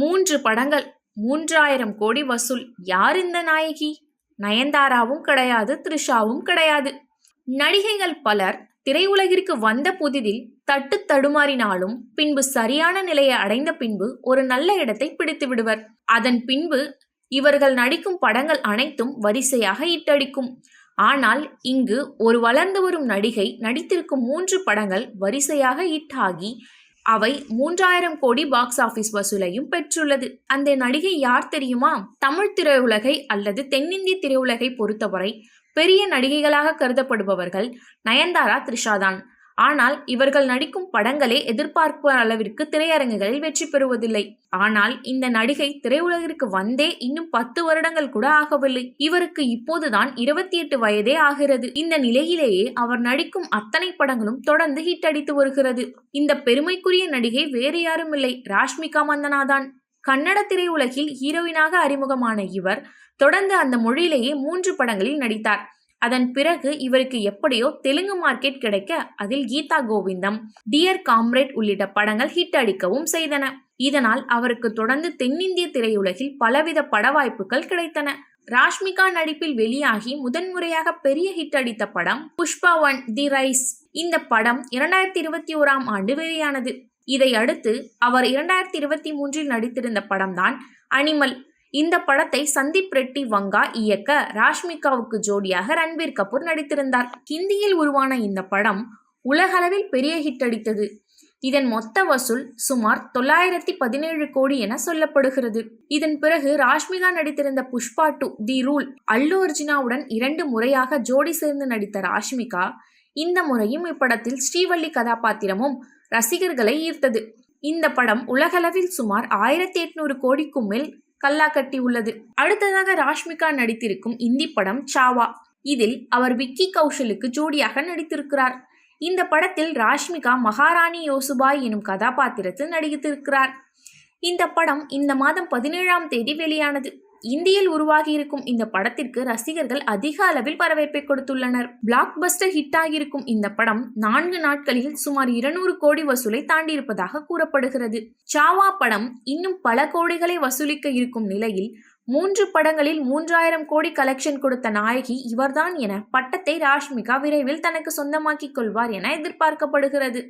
மூன்று படங்கள் மூன்றாயிரம் கோடி வசூல். யார் இந்த நாயகி? நயன்தாராவும் கிடையாது த்ரிஷாவும் கிடையாது. நடிகைகள் பலர் திரையுலகிற்கு வந்த புதிதில் தட்டு தடுமாறினாலும் பின்பு சரியான நிலையை அடைந்த பின்பு ஒரு நல்ல இடத்தை பிடித்து விடுவர். அதன் பின்பு இவர்கள் நடிக்கும் படங்கள் அனைத்தும் வரிசையாக இட்டடிக்கும். ஆனால் இங்கு ஒரு வளர்ந்து வரும் நடிகை நடித்திருக்கும் மூன்று படங்கள் வரிசையாக ஹிட் ஆகி அவை மூன்றாயிரம் கோடி பாக்ஸ் ஆபீஸ் வசூலையும் பெற்றுள்ளது. அந்த நடிகை யார் தெரியுமா? தமிழ் திரையுலகை அல்லது தென்னிந்திய திரையுலகை பொறுத்தவரை பெரிய நடிகைகளாக கருதப்படுபவர்கள் நயன்தாரா த்ரிஷாதான். ஆனால் இவர்கள் நடிக்கும் படங்களே எதிர்பார்ப்பு அளவிற்கு திரையரங்குகளில் வெற்றி பெறுவதில்லை. ஆனால் இந்த நடிகை திரையுலகிற்கு வந்தே இன்னும் பத்து வருடங்கள் கூட ஆகவில்லை. இவருக்கு இப்போதுதான் இருபத்தி எட்டு வயதே ஆகிறது. இந்த நிலையிலேயே அவர் நடிக்கும் அத்தனை படங்களும் தொடர்ந்து ஹிட் அடித்து வருகிறது. இந்த பெருமைக்குரிய நடிகை வேறு யாரும் இல்லை ராஷ்மிகா மந்தனாதான். கன்னட திரையுலகில் ஹீரோயினாக அறிமுகமான இவர் தொடர்ந்து அந்த மொழியிலேயே மூன்று படங்களில் நடித்தார். அதன் பிறகு இவருக்கு எப்படியோ தெலுங்கு மார்க்கெட் கிடைக்க அதில் கீதா கோவிந்தம் டியர் காம்ரேட் உள்ளிட்ட படங்கள் ஹிட் அடிக்கவும் செய்தன. இதனால் அவருக்கு தொடர்ந்து தென்னிந்திய திரையுலகில் பலவித பட வாய்ப்புகள் கிடைத்தன. ராஷ்மிகா நடிப்பில் வெளியாகி முதன்முறையாக பெரிய ஹிட் அடித்த படம் புஷ்பா ஒன் தி ரைஸ் இந்த படம் இரண்டாயிரத்தி இருபத்தி ஓராம் ஆண்டு வெளியானது. இதை அடுத்து அவர் இரண்டாயிரத்தி இருபத்தி மூன்றில் நடித்திருந்த படம்தான் அனிமல் இந்த படத்தை சந்தீப் ரெட்டி வங்கா இயக்க ராஷ்மிகாவுக்கு ஜோடியாக ரன்பீர் கபூர் நடித்திருந்தார். ஹிந்தியில் உருவான இந்த படம் உலகளவில் பெரிய ஹிட் அடித்தது. இதன் மொத்த வசூல் சுமார் தொள்ளாயிரத்தி பதினேழு கோடி என சொல்லப்படுகிறது. இதன் பிறகு Rashmika நடித்திருந்த Pushpa two the rule Allu அர்ஜுனாவுடன் இரண்டு முறையாக ஜோடி சேர்ந்து நடித்த ராஷ்மிகா இந்த முறையும் இப்படத்தில் ஸ்ரீவள்ளி கதாபாத்திரமும் ரசிகர்களை ஈர்த்தது. இந்த படம் உலகளவில் சுமார் ஆயிரத்தி எட்நூறு கோடிக்கும் மேல் கல்லா கட்டி உள்ளது. அடுத்ததாக ராஷ்மிகா நடித்திருக்கும் இந்தி படம் சாவா. இதில் அவர் விக்கி கௌஷலுக்கு ஜோடியாக நடித்திருக்கிறார். இந்த படத்தில் ராஷ்மிகா மகாராணி யோசுபாய் எனும் கதாபாத்திரத்தில் நடித்திருக்கிறார். இந்த படம் இந்த மாதம் பதினேழாம் தேதி வெளியானது. இந்தியில் உருவாகியிருக்கும் இந்த படத்திற்கு ரசிகர்கள் அதிக அளவில் வரவேற்பை கொடுத்துள்ளனர். பிளாக் பஸ்டர் ஹிட் ஆகியிருக்கும் இந்த படம் நான்கு நாட்களில் சுமார் இருநூறு கோடி வசூலை தாண்டியிருப்பதாக கூறப்படுகிறது. சாவா படம் இன்னும் பல கோடிகளை வசூலிக்க இருக்கும் நிலையில் மூன்று படங்களில் மூன்றாயிரம் கோடி கலெக்ஷன் கொடுத்த நாயகி இவர்தான் என பட்டத்தை ராஷ்மிகா விரைவில் தனக்கு சொந்தமாக்கிக் கொள்வார் என எதிர்பார்க்கப்படுகிறது.